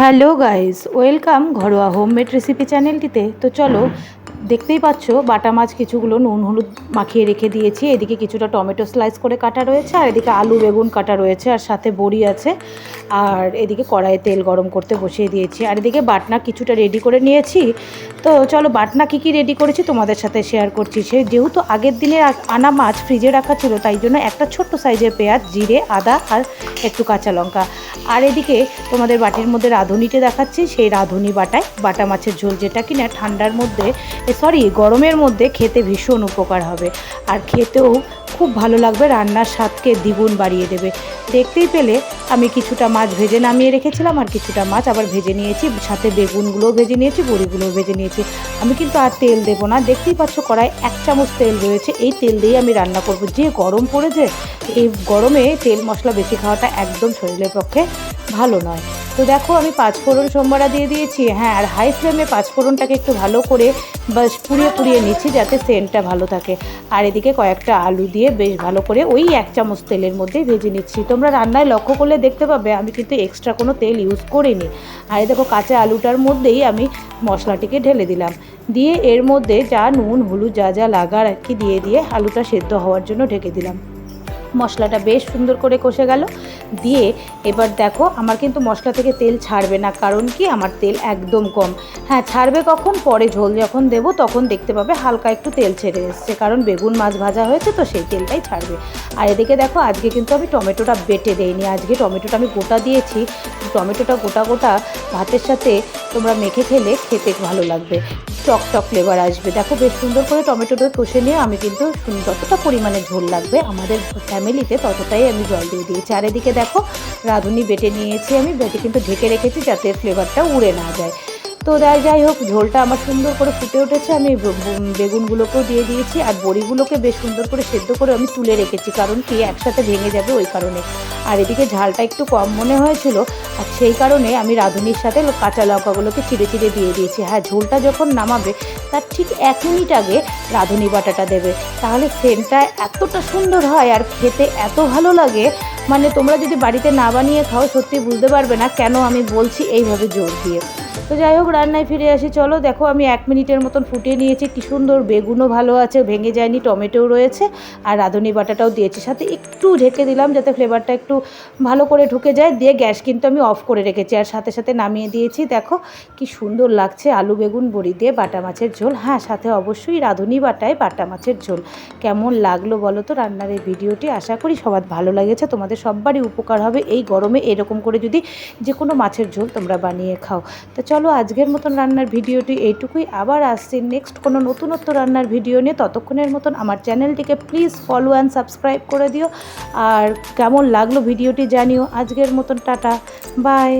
Hello guys welcome ঘরোয়া homemade recipe চ্যানেলটিতে। তো চলো দেখতেই পাচ্ছ, বাটা মাছ কিছুগুলো নুন, হলুদ মাখিয়ে রেখে দিয়েছি। এদিকে কিছুটা টমেটো স্লাইস করে কাটা রয়েছে, আর এদিকে আলু, বেগুন কাটা রয়েছে, আর সাথে বড়ি আছে। আর এদিকে কড়াইয়ে তেল গরম করতে বসিয়ে দিয়েছি। আর এদিকে বাটনা কিছুটা রেডি করে নিয়েছি। তো চলো, বাটনা কী কী রেডি করেছি তোমাদের সাথে শেয়ার করছি। সে যেহেতু আগের দিনের আ- আনা মাছ ফ্রিজে রাখা ছিল, তাই জন্য একটা ছোট্ট সাইজের পেঁয়াজ, জিরে, আদা আর একটু কাঁচা লঙ্কা। আর এদিকে তোমাদের বাটির মধ্যে রাঁধুনিটা দেখাচ্ছি, সেই রাঁধুনি বাটায় বাটা মাছের ঝোল, যেটা কিনা ঠান্ডার মধ্যে সরি, গরমের মধ্যে খেতে ভীষণ উপকার হবে। আর খেতেও খুব ভালো লাগবে, রান্নার স্বাদকে দ্বিগুণ বাড়িয়ে দেবে। দেখতেই পেলে আমি কিছুটা মাছ ভেজে নামিয়ে রেখেছিলাম আর কিছুটা মাছ আবার ভেজে নিয়েছি। সাথে বেগুনগুলোও ভেজে নিয়েছি, বড়িগুলোও ভেজে নিয়েছি। আমি কিন্তু আর তেল দেবো না। দেখতেই পাচ্ছ কড়াই এক চামচ তেল রয়েছে। এই তেল দিয়েই আমি রান্না করব। যে গরম পড়েছে, এই গরমে তেল মশলা বেশি খাওয়াটা একদম শরীরের পক্ষে ভালো নয়। তো দেখো, আমি পাঁচফোড়ন সোমবারা দিয়ে দিয়েছি। হ্যাঁ আর হাই ফ্লেমে পাঁচফোড়নটাকে একটু ভালো করে বাস পুড়িয়ে পুড়িয়ে নিচ্ছি যাতে সেন্টটা ভালো থাকে। আর এদিকে কয়েকটা আলু দিয়ে বেশ ভালো করে ওই এক চামচ তেলের মধ্যেই ভেজে নিচ্ছি। তোমরা রান্নায় লক্ষ্য করলে দেখতে পাবে, আমি কিন্তু এক্সট্রা কোনো তেল ইউজ করিনি। আর দেখো, কাঁচা আলুটার মধ্যেই আমি মশলাটিকে ঢেলে দিলাম। দিয়ে এর মধ্যে যা নুন, হলুদ যা যা লাগার আর কি দিয়ে দিয়ে আলুটা সেদ্ধ হওয়ার জন্য ঢেকে দিলাম। মশলাটা বেশ সুন্দর করে কষে গেল। দিয়ে এবার দেখো, আমার কিন্তু মশলা থেকে তেল ছাড়বে না, কারণ কি? আমার তেল একদম কম। হ্যাঁ ছাড়বে কখন? পরে ঝোল যখন দেবো, তখন দেখতে পাবে হালকা একটু তেল ছেড়ে এসছে, কারণ বেগুন মাছ ভাজা হয়েছে তো সেই তেলটাই ছাড়বে। আর এদিকে দেখো, আজকে কিন্তু আমি টমেটোটা বেটে দেইনি। আজকে টমেটোটা আমি গোটা দিয়েছি। টমেটোটা গোটা গোটা ভাতের সাথে তোমরা মেখে খেলে খেতে ভালো লাগবে। টক টক ফ্লেভার আসবে। দেখো বেশ সুন্দর করে টমেটোটা কষে নিয়ে আমি কিন্তু যতটা পরিমাণে ঝোল লাগবে আমাদের ফ্যামিলিতে ততটাই আমি জল দিয়ে দিয়েছি। আর এদিকে দেখো, রাঁধুনি বেটে নিয়েছি আমি, বেটে কিন্তু ঢেকে রেখেছি যাতে ফ্লেভারটা উড়ে না যায়। তো যাই যাই হোক, ঝোলটা আমার সুন্দর করে ফুটে উঠেছে, আমি বেগুনগুলোকেও দিয়ে দিয়েছি, আর বড়িগুলোকে বেশ সুন্দর করে সেদ্ধ করে আমি তুলে রেখেছি, কারণ কি একসাথে ভেঙে যাবে ওই কারণে। আর এদিকে ঝালটা একটু কম মনে হয়েছিল, আর সেই কারণে আমি রাঁধুনির সাথে কাঁচা লঙ্কাগুলোকে চিড়ে চিড়ে দিয়ে দিয়েছি। হ্যাঁ ঝোলটা যখন নামাবে, তার ঠিক এক মিনিট আগে রাঁধুনি বাটাটা দেবে। তাহলে সেন্টটা এতটা সুন্দর হয় আর খেতে এত ভালো লাগে। মানে তোমরা যদি বাড়িতে না বানিয়ে খাও, সত্যি বুঝতে পারবে না কেন আমি বলছি এইভাবে জোর দিয়ে। তো যাই হোক, রান্নায় ফিরে আসি। চলো, দেখো আমি এক মিনিটের মতন ফুটিয়ে নিয়েছি। কি সুন্দর বেগুনও ভালো আছে, ভেঙে যায়নি, টমেটোও রয়েছে। আর রাঁধুনি বাটাটাও দিয়েছি। সাথে একটু ঢেকে দিলাম যাতে ফ্লেভারটা একটু ভালো করে ঢুকে যায়। দিয়ে গ্যাস কিন্তু আমি অফ করে রেখেছি। আর সাথে সাথে নামিয়ে দিয়েছি, দেখো কি সুন্দর লাগছে আলু, বেগুন, বড়ি দিয়ে বাটা মাছের ঝোল। হ্যাঁ সাথে অবশ্যই রাঁধুনি বাটায় বাটা মাছের ঝোল। কেমন লাগল বলো তো রান্নার এই ভিডিওটি? আশা করি সবার ভালো লেগেছে। তোমাদের সববারই উপকার হবে। এই গরমে এরকম করে যদি যে কোনো মাছের ঝোল তোমরা বানিয়ে খাও। তো চলো আজকের মতন রান্নার ভিডিওটি এইটুকুই। আবার আসছি নেক্সট কোনো নতুনত্ব রান্নার ভিডিও নিয়ে। ততক্ষণের মতন আমার চ্যানেলটিকে প্লিজ ফলো অ্যান্ড সাবস্ক্রাইব করে দিও। আর কেমন লাগল ভিডিওটি জানিও। আজকের মতন টাটা। বাই